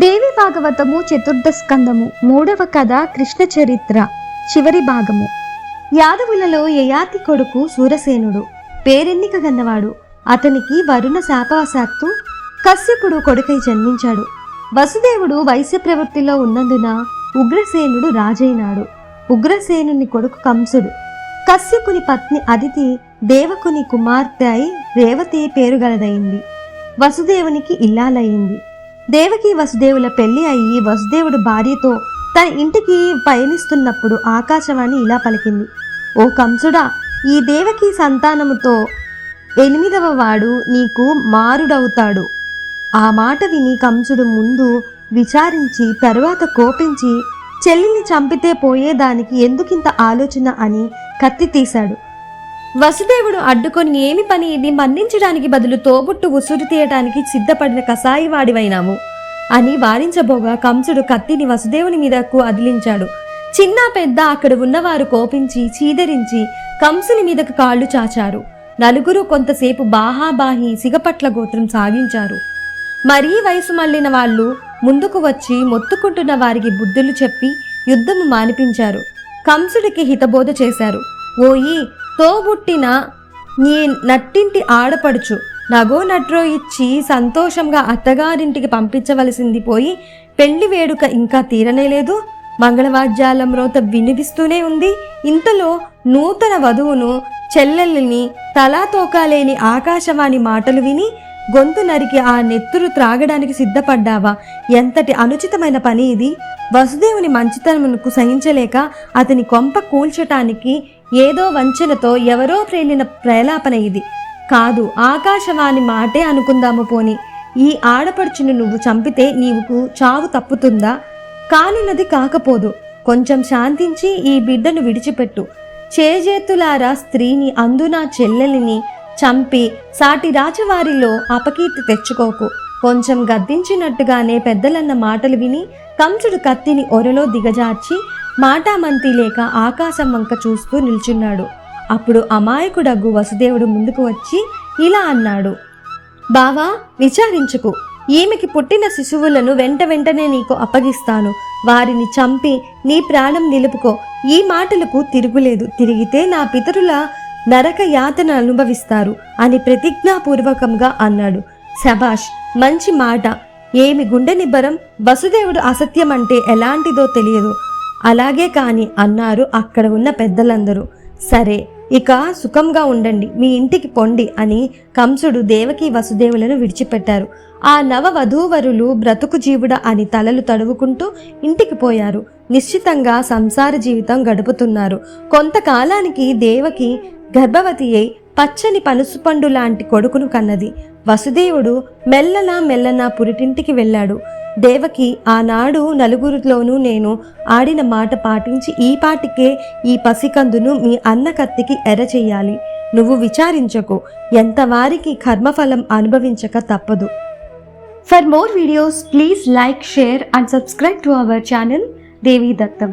దేవి భాగవతము చతుర్థ స్కందము మూడవ కథ కృష్ణ చరిత్ర చివరి భాగము. యాదవులలో యయాతి కొడుకు సూరసేనుడు పేరెన్నిక గన్నవాడు. అతనికి వరుణ శాపవశాత్తు కశ్యపుడు కొడుకై జన్మించాడు. వసుదేవుడు వైశ్య ప్రవృత్తిలో ఉన్నందున ఉగ్రసేనుడు రాజైనాడు. ఉగ్రసేనుని కొడుకు కంసుడు. కశ్యపుని పత్ని అదితి దేవకుని కుమార్తె అయి రేవతి పేరుగలదయింది వసుదేవునికి ఇల్లాలయ్యింది దేవకి వసుదేవుల పెళ్ళి అయ్యి వసుదేవుడు భార్యతో తన ఇంటికి పయనిస్తున్నప్పుడు ఆకాశవాణి ఇలా పలికింది. ఓ కంసుడా ఈ దేవకి సంతానముతో ఎనిమిదవ వాడు నీకు మారుడవుతాడు. ఆ మాట విని కంసుడు ముందు విచారించి తరువాత కోపించి చెల్లిని చంపితే పోయేదానికి ఎందుకింత ఆలోచన అని కత్తి తీశాడు. వసుదేవుడు అడ్డుకొని ఏమి పని ఇది మన్నించడానికి బదులు తోబుట్టు ఉసురు తీయటానికి సిద్ధపడిన కసాయివాడివైనాము. అని వారించబోగా కంసుడు కత్తిని వసుదేవుని మీదకు అదిలించాడు. చిన్న పెద్ద అక్కడ ఉన్నవారు కోపించి చీదరించి కంసుని మీదకు కాళ్ళు చాచారు. నలుగురు కొంతసేపు బాహాబాహి సిగపట్ల గోత్రం సాగించారు. మరీ వయసు మళ్ళిన వాళ్ళు ముందుకు వచ్చి మొత్తుకుంటున్న వారికి బుద్ధులు చెప్పి యుద్ధము మానిపించారు. కంసుడికి హితబోధ చేశారు. ఓయి తోబుట్టిన నీ నట్టింటి ఆడపడుచు నగో నట్రో ఇచ్చి సంతోషంగా అత్తగారింటికి పంపించవలసింది పోయి పెళ్ళి వేడుక ఇంకా తీరనే లేదు. మంగళవాద్యాల మ్రోత వినిపిస్తూనే ఉంది. ఇంతలో నూతన వధువును చెల్లెల్ని తలాతోకాలేని ఆకాశవాణి మాటలు విని గొంతు నరికి ఆ నెత్తురు త్రాగడానికి సిద్ధపడ్డావా? ఎంతటి అనుచితమైన పని ఇది. వసుదేవుని మంచితనమునకు సహించలేక అతని కొంప కూల్చటానికి ఏదో వంచనతో ఎవరో ప్రేలిన ప్రేలాపన ఇది. కాదు ఆకాశవాణి మాటే అనుకుందాము పోని. ఈ ఆడపడుచును నువ్వు చంపితే నీవుకు చావు తప్పుతుందా? కానున్నది కాకపోదు. కొంచెం శాంతించి ఈ బిడ్డను విడిచిపెట్టు. చేజేతులారా స్త్రీని అందునా చెల్లెలిని చంపి సాటి రాజవారిలో అపకీర్తి తెచ్చుకోకు. కొంచెం గద్దించినట్టుగానే పెద్దలన్న మాటలు విని కంసుడు కత్తిని ఒరలో దిగజార్చి మాటామంతి లేక ఆకాశం వంక చూస్తూ నిల్చున్నాడు. అప్పుడు అమాయకుడగ్గు వసుదేవుడు ముందుకు వచ్చి ఇలా అన్నాడు. బావా విచారించుకు. ఈమెకి పుట్టిన శిశువులను వెంట వెంటనే నీకు అప్పగిస్తాను. వారిని చంపి నీ ప్రాణం నిలుపుకో. ఈ మాటలకు తిరుగులేదు. తిరిగితే నా పితరుల నరక యాతన అనుభవిస్తారు అని ప్రతిజ్ఞాపూర్వకంగా అన్నాడు. శభాష్ మంచి మాట. ఏమి గుండె నిబ్బరం? వసుదేవుడు అసత్యం అంటే ఎలాంటిదో తెలియదు. అలాగే కాని అన్నారు అక్కడ ఉన్న పెద్దలందరూ. సరే ఇక సుఖంగా ఉండండి మీ ఇంటికి పొండి అని కంసుడు దేవకి వసుదేవులను విడిచిపెట్టారు. ఆ నవ వధూవరులు బ్రతుకు జీవుడ అని తలలు తడువుకుంటూ ఇంటికి పోయారు. నిశ్చితంగా సంసార జీవితం గడుపుతున్నారు. కొంతకాలానికి దేవకి గర్భవతి అయి పచ్చని పనసుపండు లాంటి కొడుకును కన్నది. వసుదేవుడు మెల్లనా మెల్లనా పురిటింటికి వెళ్ళాడు. దేవకి ఆనాడు నలుగురిలోనూ నేను ఆడిన మాట పాటించి ఈ పాటికే ఈ పసికందును మీ అన్న కత్తికి ఎర చెయ్యాలి. నువ్వు విచారించకు. ఎంతవారికి కర్మఫలం అనుభవించక తప్పదు. For more videos please like share and subscribe to our channel Devi Dattam.